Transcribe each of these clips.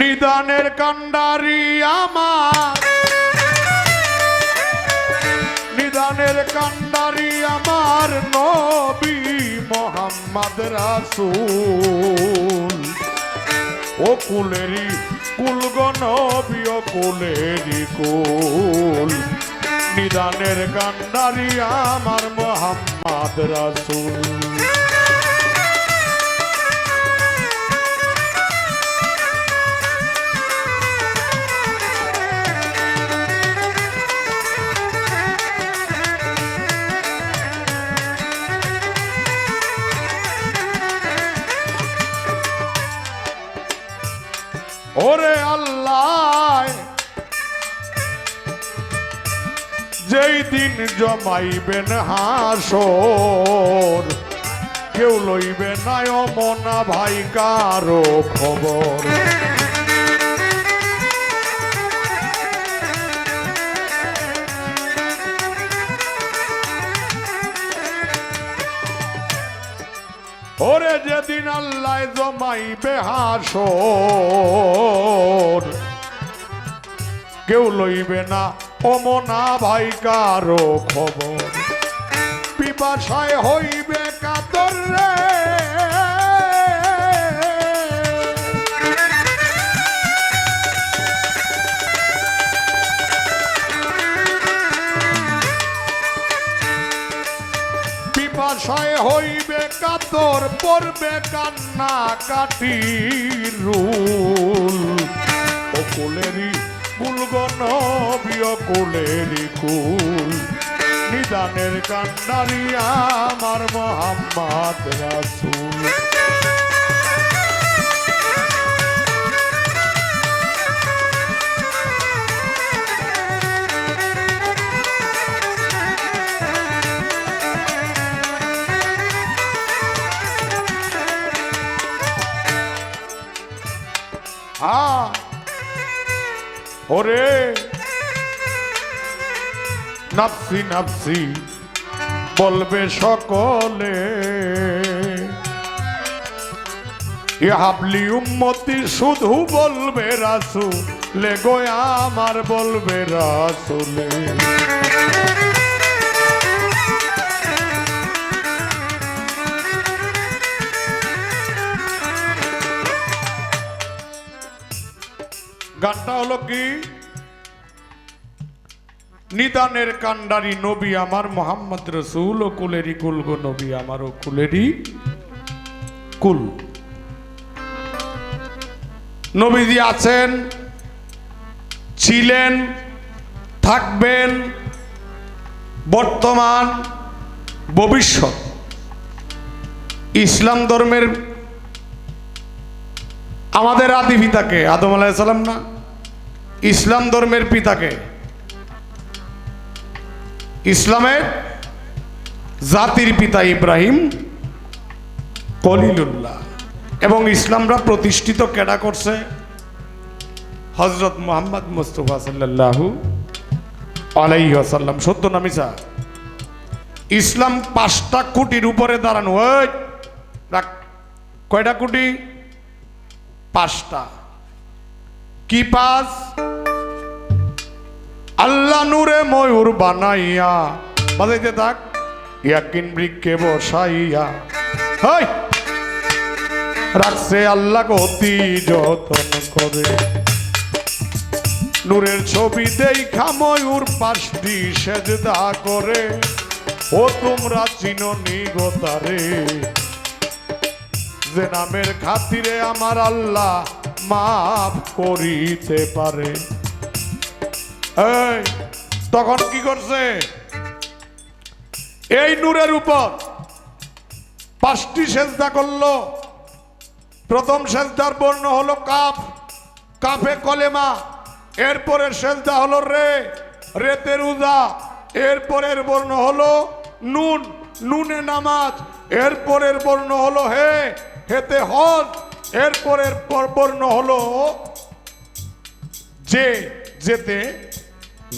নিদানের কান্ডারি আমার। নিদানের কান্ডারি আমার নবী মোহাম্মদ রাসূল। ও কুলেরি কুল গো নবী, ও কুলেরি কুল। নিদানের কান্ডারি আমার মোহাম্মদ রাসূল। ওরে আল্লাহ। যেই দিন জমাইবেন হাস কেউ লইবে না মনা ভাই কারও খবর। ওরে যেদিন আল্লাহ জমাইবে হাসর কেউ লইবে না অমনা ভাই কারও খবর। পিপাসায় হইবে কাতর রে। পিপাসায় হইবে কাতর, পড়বে কান্না কাটি রুল। ও কুলেরি কুলগণ কুলেরি কুল। নিদানের কান্ডারি আমার মোহাম্মদ রাসূল। ওরে। নাফসি নাফসি বলবে সকলে। হাবলি উম্মতি শুধু বলবে রাসু লেগো আমার বলবে রাসুলে। গানটা হলো কি? নিদানের কান্ডারি নবী আমার, মোহাম্মদ রসুল ও কুলেরি, কুল গো নবী আমার ও কুলেরি কুল। নবীজি আছেন, ছিলেন, থাকবেন, বর্তমান, ভবিষ্যৎ। ইসলাম ধর্মের আমাদের আদি পিতাকে, আদম আলাইসালাম না, ইসলাম ধর্মের পিতাকে। ইসলামের জাতির পিতা ইব্রাহিম কলিলুল্লাহ এবং ইসলামরা প্রতিষ্ঠিত কেডা করছে? হজরত মোহাম্মদ মুস্তফা সাল্লাল্লাহু আলাই আসাল্লাম সত্য না মিছা? ইসলাম পাঁচটা কোটির উপরে দাঁড়ানো। ওই কয়টা কোটি? পাঁচটা। কি পাঁচ? আল্লাহ নূরে ময়ূর বানাইয়া বাজাইতে থাক, ইয়াকিন বৃক্ষে বসাইয়া। রাখছে আল্লাহ অতি যতন করে। নূরের ছবি দেখা ময়ূর পাশটি সেজদা করে। ও তোমরা চিনো নিগতারে। যে নামের খাতিরে আমার আল্লাহ মাফ করিতে পারে। তখন কি করছে? এই নূরের উপর পাঁচটি সেজদা করল। প্রথম সেজদার বর্ণ হলো কাফ, কাফে কলেমা, এরপরের সেজদা হলো রে রেতের উজা এরপরের বর্ণ হলো নুন, নুনে নামাজ, এরপরের বর্ণ হলো হে হেতে হজ এরপরের পর- বর্ণ হলো যে যেতে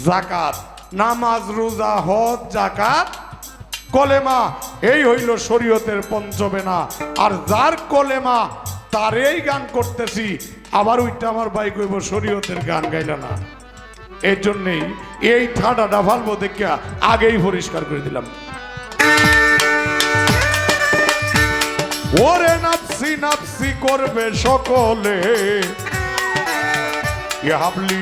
জাকাত, নামাজ, রোজা, হজ, জাকাত, কলেমা, এই হইল শরীয়তের পঞ্চবেনা। আর যার কলেমা তার এই গান করতেছি। আবার ওইটা আমার ভাই কইব, শরীয়তের গান গাইল না। এই জন্যেই এই ঠাডাটা ফালবো দেখিয়া আগেই পরিষ্কার করে দিলাম। ওরে নাপসি নাপসি করবে সকলে। হাবলি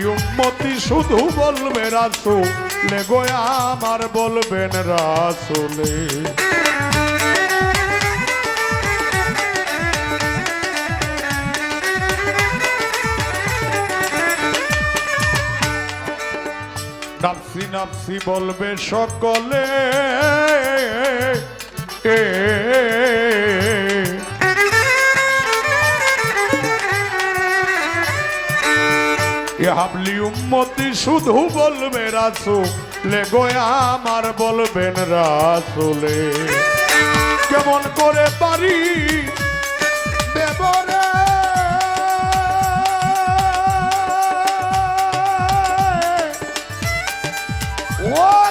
শুধু বলবে রাসুল। লেগো আমার বলবেন রাসুলে। নাপসি নাপসি বলবে সকলে, এ হাবলি উম্মতি শুধু বলবে রাসু গোয়া আমার বলবেন রাসুলে। কেমন করে পারি ও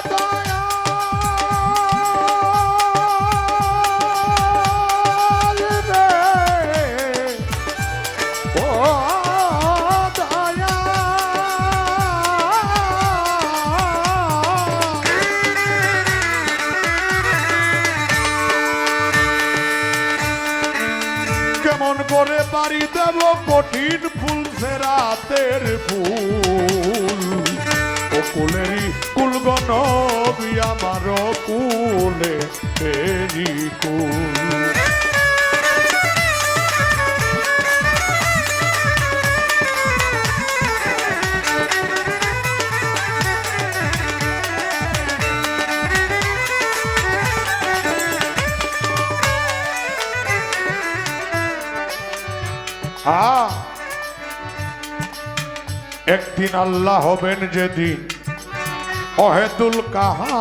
কেমন করে বাড়ি দেব কঠিন ফুল রাতের ফুল। ও কুলেরই কুলগণ আমার কুলে ফেরি কুল। একদিন আল্লাহ হবেন যেদিন অহেতুল কাহা।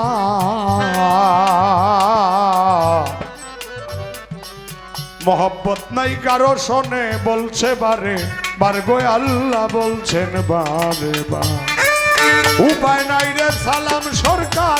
মহব্বত নাই কারও শোনে, বলছে বারে, বার গো আল্লাহ বলছেন বারে বার। উপায় নাই রে সালাম সরকার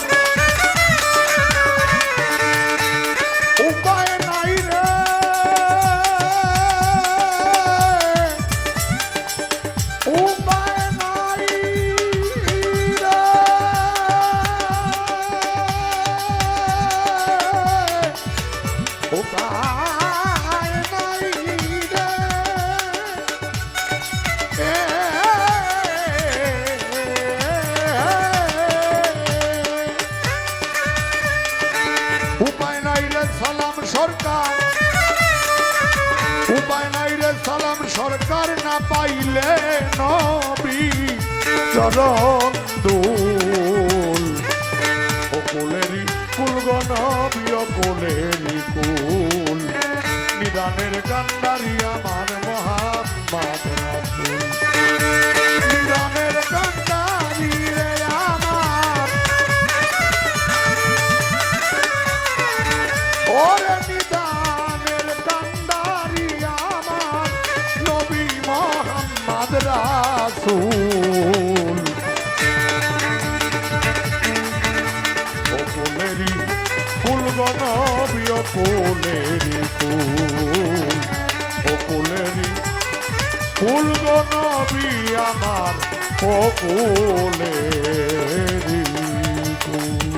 সরকার না পাইলে নবী চরণ দুল। অকুলেরই কুলগণ কোলেরি কুল। নিদানের কান্ডারি আমার রাসূল ও কুলেরি কুলগণ বিয় কুলেরি কুল ও কুলেরি কুলগণ বি আমার ও কুলেরি কুল